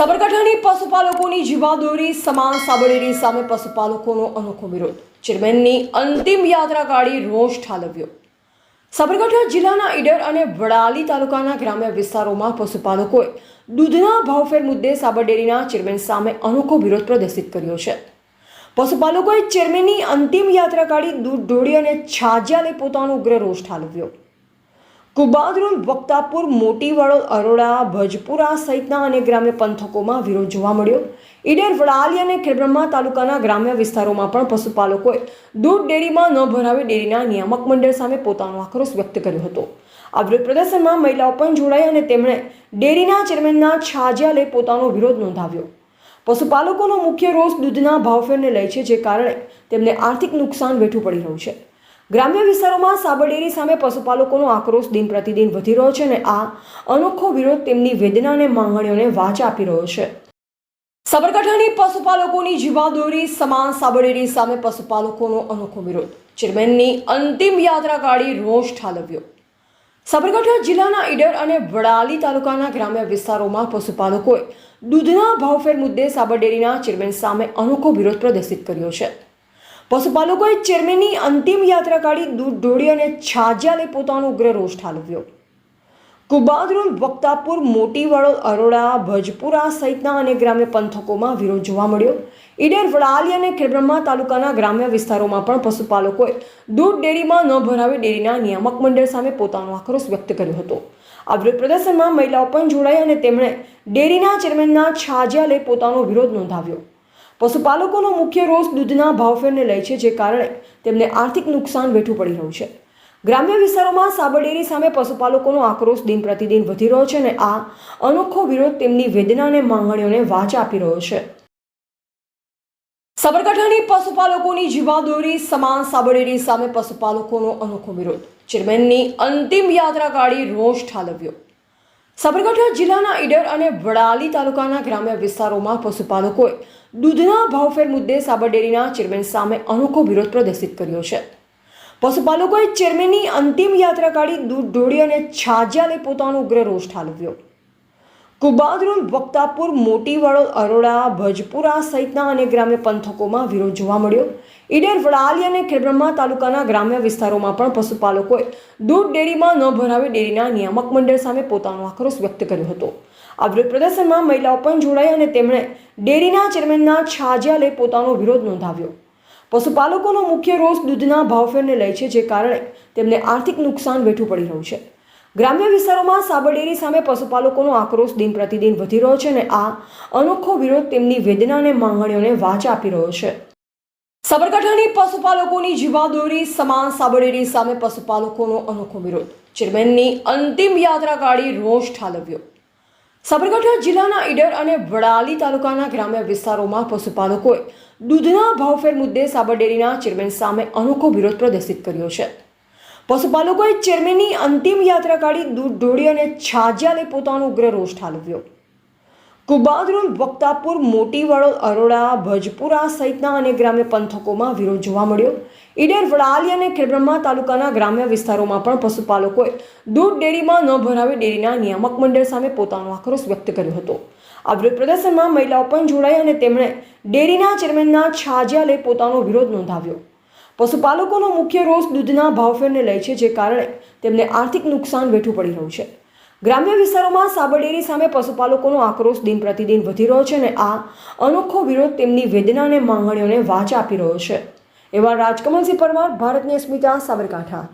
સાબરકાંઠાની પશુપાલકોની જીવાદોરી સમાન સાબરડેરી સામે પશુપાલકોનો અનોખો વિરોધ. ચેરમેનની અંતિમ યાત્રા કાઢી રોષ ઠાલવ્યો. સાબરકાંઠા જિલ્લાના ઈડર અને વડાલી તાલુકાના ગ્રામ્ય વિસ્તારોમાં પશુપાલકોએ દૂધના ભાવફેર મુદ્દે સાબરડેરીના ચેરમેન સામે અનોખો વિરોધ પ્રદર્શિત કર્યો છે. પશુપાલકોએ ચેરમેનની અંતિમ યાત્રા કાઢી દૂધ ઢોળી અને છાજ્યા લઈ પોતાનો ઉગ્ર રોષ ઠાલવ્યો. કુબાદરોલ વક્તાપુર મોટી વડોલ અરોડા, ભજપુરા સહિતના અનેક ગ્રામ્ય પંથકોમાં વિરોધ જોવા મળ્યો. ઈડર, વડાલી અને ખેડબ્રહ્મા તાલુકાના ગ્રામ્ય વિસ્તારોમાં પણ પશુપાલકોએ દૂધ ડેરીમાં ન ભરાવી ડેરીના નિયામક મંડળ સામે પોતાનો આક્રોશ વ્યક્ત કર્યો હતો. આ વિરોધ પ્રદર્શનમાં મહિલાઓ પણ જોડાઈ અને તેમણે ડેરીના ચેરમેનના છાજિયા લઈ પોતાનો વિરોધ નોંધાવ્યો. પશુપાલકોનો મુખ્ય રોષ દૂધના ભાવફેરને લઈ છે, જે કારણે તેમને આર્થિક નુકસાન વેઠવું પડી રહ્યું છે. ગ્રામ્ય વિસ્તારોમાં સાબરડેરી સામે પશુપાલકોનો આક્રોશ દિન પ્રતિદિન વધી રહ્યો છે અને આ અનોખો વિરોધ તેમની વેદના અને માંગણીઓને વાચા આપી રહ્યો છે. સાબરકાંઠાની પશુપાલકોની જીવાદોરી સમાન સાબરડેરી સામે પશુપાલકોનો અનોખો વિરોધ. ચેરમેનની અંતિમ યાત્રા કાઢી રોષ ઠાલવ્યો. સાબરકાંઠા જિલ્લાના ઈડર અને વડાલી તાલુકાના ગ્રામ્ય વિસ્તારોમાં પશુપાલકોએ દૂધના ભાવફેર મુદ્દે સાબરડેરીના ચેરમેન સામે અનોખો વિરોધ પ્રદર્શિત કર્યો છે. પશુપાલકોએ ચેરમેનની અંતિમ યાત્રા કાઢી દૂધ ઢોળી અને છાજિયાને પોતાનો ઉગ્ર રોષ ઠાલવ્યો. કુબાદરોલ વક્તાપુર મોટી વડોલ અરોડા, ભજપુરા સહિતના અનેક ગ્રામ્ય પંથકોમાં વિરોધ જોવા મળ્યો. ઈડર, વડાલી અને ખેડબ્રહ્મા તાલુકાના ગ્રામ્ય વિસ્તારોમાં પણ પશુપાલકોએ દૂધ ડેરીમાં ન ભરાવી ડેરીના નિયામક મંડળ સામે પોતાનો આક્રોશ વ્યક્ત કર્યો હતો. આ વિરોધ પ્રદર્શનમાં મહિલાઓ પણ જોડાઈ અને તેમણે ડેરીના ચેરમેનના છાજિયા લઈ પોતાનો વિરોધ નોંધાવ્યો. પશુપાલકોનો મુખ્ય રોષ દૂધના ભાવફેરને લઈ છે, જે કારણે તેમને આર્થિક નુકસાન વેઠવું પડી રહ્યું છે. ગ્રામ્ય વિસ્તારોમાં સાબરડેરી સામે પશુપાલકોનો આક્રોશ દિન પ્રતિદિન વધી રહ્યો છે અને આ અનોખો વિરોધ તેમની વેદના અને માંગણીઓને વાચા આપી રહ્યો છે. સાબરકાંઠાની પશુપાલકોની જીવાદોરી સમાન સાબરડેરી સામે પશુપાલકોનો અનોખો વિરોધ. ચેરમેનની અંતિમ યાત્રા કાઢી રોષ ઠાલવ્યો. સાબરકાંઠા જિલ્લાના ઈડર અને વડાલી તાલુકાના ગ્રામ્ય વિસ્તારોમાં પશુપાલકોએ દૂધના ભાવફેર મુદ્દે સાબરડેરીના ચેરમેન સામે અનોખો વિરોધ પ્રદર્શિત કર્યો છે. પશુપાલકોએ ચેરમેનની અંતિમ યાત્રા કાઢી દૂધ ઢોળી અને છાજિયાને પોતાનો ઉગ્ર રોષ ઠાલવ્યો. કુબાદરોલ વક્તાપુર મોટી વડોલ અરોડા, ભજપુરા સહિતના અનેક ગ્રામ્ય પંથકોમાં વિરોધ જોવા મળ્યો. ઈડર વડાલી અને ખેડબ્રહ્મા તાલુકાના ગ્રામ્ય વિસ્તારોમાં પણ પશુપાલકોએ દૂધ ડેરીમાં ન ભરાવી ડેરીના નિયામક મંડળ સામે પોતાનો આક્રોશ વ્યક્ત કર્યો હતો. આ વિરોધ પ્રદર્શનમાં મહિલાઓ પણ જોડાઈ અને તેમણે ડેરીના ચેરમેનના છાજ્યા લઈ પોતાનો વિરોધ નોંધાવ્યો. પશુપાલકોનો મુખ્ય રોષ દૂધના ભાવફેરને લઈ છે, જે કારણે તેમને આર્થિક નુકસાન વેઠવું પડી રહ્યું છે. ગ્રામ્ય વિસ્તારોમાં સાબરડેરી સામે પશુપાલકોનો આક્રોશ દિન પ્રતિદિન વધી રહ્યો છે અને આ અનોખો વિરોધ તેમની વેદના અને માંગણીઓને વાચા આપી રહ્યો છે. સાબરકાંઠાની પશુપાલકોની જીવાદોરી સમાન સાબરડેરી સામે પશુપાલકોનો અનોખો વિરોધ. ચેરમેનની અંતિમ યાત્રા કાઢી રોષ ઠાલવ્યો. સાબરકાંઠા જિલ્લાના ઈડર અને વડાલી તાલુકાના ગ્રામ્ય વિસ્તારોમાં પશુપાલકોએ દૂધના ભાવફેર મુદ્દે સાબરડેરીના ચેરમેન સામે અનોખો વિરોધ પ્રદર્શિત કર્યો છે. પશુપાલકોએ ચેરમેનની અંતિમ યાત્રા કાઢી દૂધ ઢોળી અને છાજ્યા લઈ પોતાનો ઉગ્ર રોષ ઠાલવ્યો. કુબાદરોલ વક્તાપુર મોટી વડોદ અરોડા, ભજપુરા સહિતના અનેક ગ્રામ્ય પંથકોમાં વિરોધ જોવા મળ્યો. ઈડર, વડાલી અને ખેડબ્રહ્મા તાલુકાના ગ્રામ્ય વિસ્તારોમાં પણ પશુપાલકોએ દૂધ ડેરીમાં ન ભરાવી ડેરીના નિયામક મંડળ સામે પોતાનો આક્રોશ વ્યક્ત કર્યો હતો. આ વિરોધ પ્રદર્શનમાં મહિલાઓ પણ જોડાઈ અને તેમણે ડેરીના ચેરમેનના છાજિયા લઈ પોતાનો વિરોધ નોંધાવ્યો. પશુપાલકોનો મુખ્ય રોષ દૂધના ભાવફેરને લઈ છે, જે કારણે તેમને આર્થિક નુકસાન વેઠવું પડી રહ્યું છે. ગ્રામ્ય વિસ્તારોમાં સાબરડેરી સામે પશુપાલકોનો આક્રોશ દિન પ્રતિદિન વધી રહ્યો છે અને આ અનોખો વિરોધ તેમની વેદના અને માંગણીઓને વાચા આપી રહ્યો છે. એવા રાજકમલસિંહ પરમાર ભારતની અસ્મિતા સાબરકાંઠા.